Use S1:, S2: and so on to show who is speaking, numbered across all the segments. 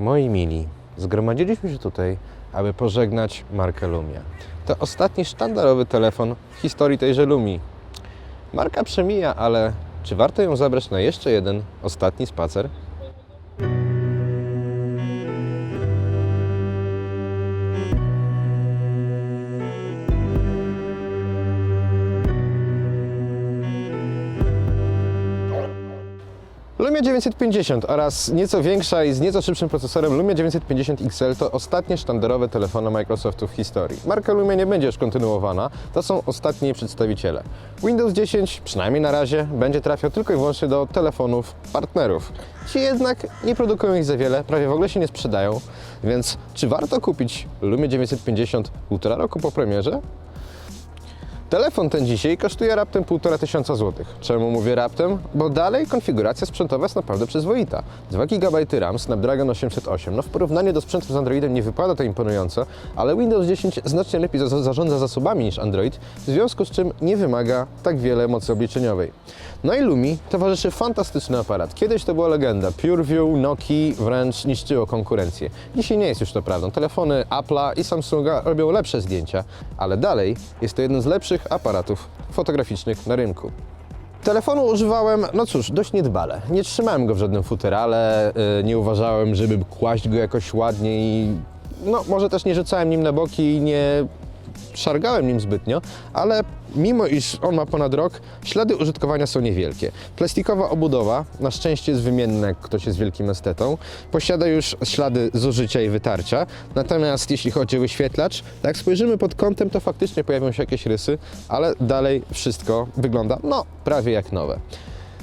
S1: Moi mili, zgromadziliśmy się tutaj, aby pożegnać markę Lumia. To ostatni sztandarowy telefon w historii tejże Lumii. Marka przemija, ale czy warto ją zabrać na jeszcze jeden, ostatni spacer? Lumia 950 oraz nieco większa i z nieco szybszym procesorem Lumia 950 XL to ostatnie sztandarowe telefony Microsoftu w historii. Marka Lumia nie będzie już kontynuowana, to są ostatni przedstawiciele. Windows 10, przynajmniej na razie, będzie trafiał tylko i wyłącznie do telefonów partnerów. Ci jednak nie produkują ich za wiele, prawie w ogóle się nie sprzedają, więc czy warto kupić Lumia 950 półtora roku po premierze? Telefon ten dzisiaj kosztuje raptem 1,5 tysiąca złotych. Czemu mówię raptem? Bo dalej konfiguracja sprzętowa jest naprawdę przyzwoita. 2 GB RAM, Snapdragon 808. No w porównaniu do sprzętów z Androidem nie wypada to imponująco, ale Windows 10 znacznie lepiej za- zarządza zasobami niż Android, w związku z czym nie wymaga tak wiele mocy obliczeniowej. No i Lumi towarzyszy fantastyczny aparat. Kiedyś to była legenda. PureView, Nokia wręcz niszczyło konkurencję. Dzisiaj nie jest już to prawdą. Telefony Apple'a i Samsunga robią lepsze zdjęcia, ale dalej jest to jeden z lepszych aparatów fotograficznych na rynku. Telefonu używałem, no cóż, dość niedbale. Nie trzymałem go w żadnym futerale, yy, nie uważałem, żeby kłaść go jakoś ładnie i no może też nie rzucałem nim na boki i nie szargałem nim zbytnio, ale mimo iż on ma ponad rok, ślady użytkowania są niewielkie. Plastikowa obudowa, na szczęście jest wymienna, jak ktoś jest wielkim estetą, posiada już ślady zużycia i wytarcia, natomiast jeśli chodzi o wyświetlacz, jak spojrzymy pod kątem, to faktycznie pojawią się jakieś rysy, ale dalej wszystko wygląda, no, prawie jak nowe.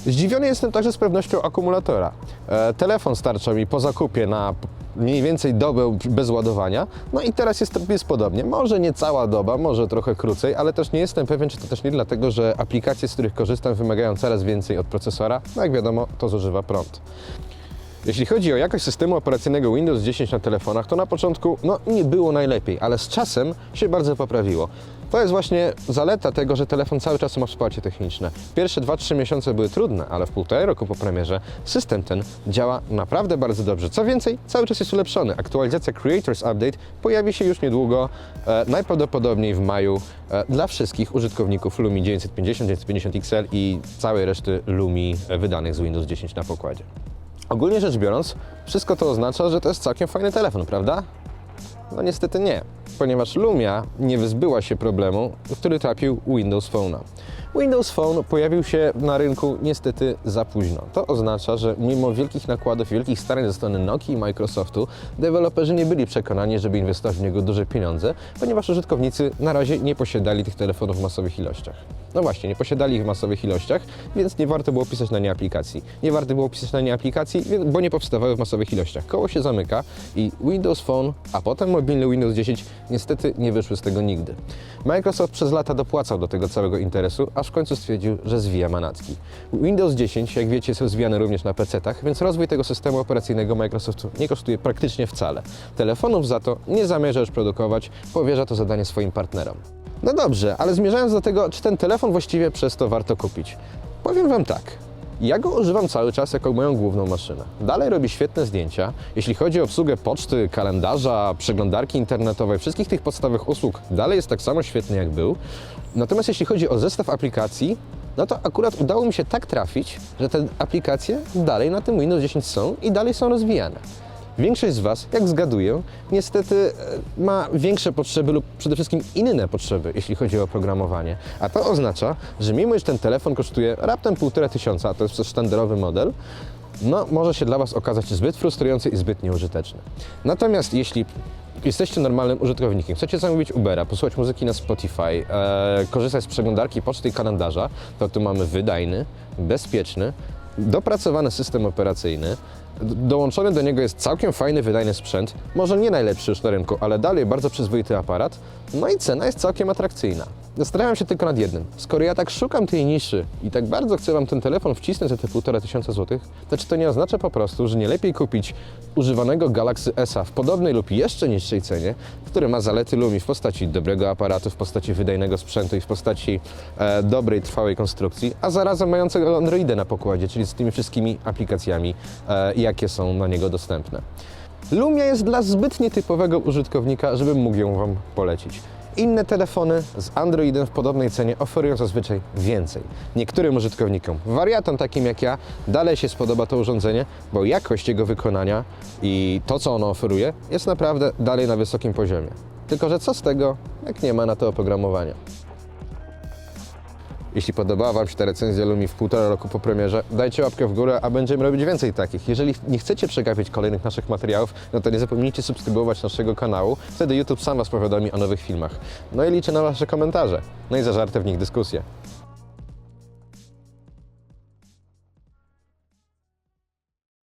S1: Zdziwiony jestem także sprawnością akumulatora. E, telefon starcza mi po zakupie na mniej więcej dobę bez ładowania, no i teraz jest, jest podobnie. Może nie cała doba, może trochę krócej, ale też nie jestem pewien, czy to też nie dlatego, że aplikacje, z których korzystam, wymagają coraz więcej od procesora. No jak wiadomo, to zużywa prąd. Jeśli chodzi o jakość systemu operacyjnego Windows 10 na telefonach, to na początku no, nie było najlepiej, ale z czasem się bardzo poprawiło. To jest właśnie zaleta tego, że telefon cały czas ma wsparcie techniczne. Pierwsze 2-3 miesiące były trudne, ale w półtorej roku po premierze system ten działa naprawdę bardzo dobrze. Co więcej, cały czas jest ulepszony. Aktualizacja Creators Update pojawi się już niedługo, e, najprawdopodobniej w maju, e, dla wszystkich użytkowników Lumi 950, 950 XL i całej reszty Lumi e, wydanych z Windows 10 na pokładzie. Ogólnie rzecz biorąc, wszystko to oznacza, że to jest całkiem fajny telefon, prawda? No niestety nie, ponieważ Lumia nie wyzbyła się problemu, który trapił Windows Phone'a. Windows Phone pojawił się na rynku niestety za późno. To oznacza, że mimo wielkich nakładów wielkich starań ze strony Nokia i Microsoftu, deweloperzy nie byli przekonani, żeby inwestować w niego duże pieniądze, ponieważ użytkownicy na razie nie posiadali tych telefonów w masowych ilościach. No właśnie, nie posiadali ich w masowych ilościach, więc nie warto było pisać na nie aplikacji. Nie warto było pisać na nie aplikacji, bo nie powstawały w masowych ilościach. Koło się zamyka i Windows Phone, a potem mobilny Windows 10 niestety nie wyszły z tego nigdy. Microsoft przez lata dopłacał do tego całego interesu, aż w końcu stwierdził, że zwija manatki. Windows 10, jak wiecie, jest rozwijany również na PC-tach, więc rozwój tego systemu operacyjnego Microsoftu nie kosztuje praktycznie wcale. Telefonów za to nie zamierza już produkować, powierza to zadanie swoim partnerom. No dobrze, ale zmierzając do tego, czy ten telefon właściwie przez to warto kupić? Powiem Wam tak. Ja go używam cały czas jako moją główną maszynę. Dalej robi świetne zdjęcia. Jeśli chodzi o obsługę poczty, kalendarza, przeglądarki internetowej, wszystkich tych podstawowych usług, dalej jest tak samo świetny jak był. Natomiast jeśli chodzi o zestaw aplikacji, no to akurat udało mi się tak trafić, że te aplikacje dalej na tym Windows 10 są i dalej są rozwijane. Większość z Was, jak zgaduję, niestety e, ma większe potrzeby lub przede wszystkim inne potrzeby, jeśli chodzi o oprogramowanie. A to oznacza, że mimo iż ten telefon kosztuje raptem 1,5 tysiąca, a to jest sztandarowy model, no może się dla Was okazać zbyt frustrujący i zbyt nieużyteczny. Natomiast jeśli jesteście normalnym użytkownikiem, chcecie zamówić Ubera, posłuchać muzyki na Spotify, e, korzystać z przeglądarki poczty i kalendarza, to tu mamy wydajny, bezpieczny, dopracowany system operacyjny. Dołączony do niego jest całkiem fajny, wydajny sprzęt. Może nie najlepszy już na rynku, ale dalej bardzo przyzwoity aparat. No i cena jest całkiem atrakcyjna. Zastanawiam się tylko nad jednym. Skoro ja tak szukam tej niszy i tak bardzo chcę Wam ten telefon wcisnąć za te półtora tysiąca złotych, to czy to nie oznacza po prostu, że nie lepiej kupić używanego Galaxy S w podobnej lub jeszcze niższej cenie, który ma zalety Lumi w postaci dobrego aparatu, w postaci wydajnego sprzętu i w postaci e, dobrej, trwałej konstrukcji, a zarazem mającego Androida na pokładzie, czyli z tymi wszystkimi aplikacjami, e, jakie są na niego dostępne. Lumia jest dla zbyt nietypowego użytkownika, żebym mógł ją Wam polecić. Inne telefony z Androidem w podobnej cenie oferują zazwyczaj więcej. Niektórym użytkownikom, wariatom takim jak ja, dalej się spodoba to urządzenie, bo jakość jego wykonania i to, co ono oferuje, jest naprawdę dalej na wysokim poziomie. Tylko, że co z tego, jak nie ma na to oprogramowania? Jeśli podobała Wam się ta recenzja Lumi w półtora roku po premierze, dajcie łapkę w górę, a będziemy robić więcej takich. Jeżeli nie chcecie przegapić kolejnych naszych materiałów, no to nie zapomnijcie subskrybować naszego kanału, wtedy YouTube sam Was powiadomi o nowych filmach. No i liczę na Wasze komentarze, no i zażarte w nich dyskusje.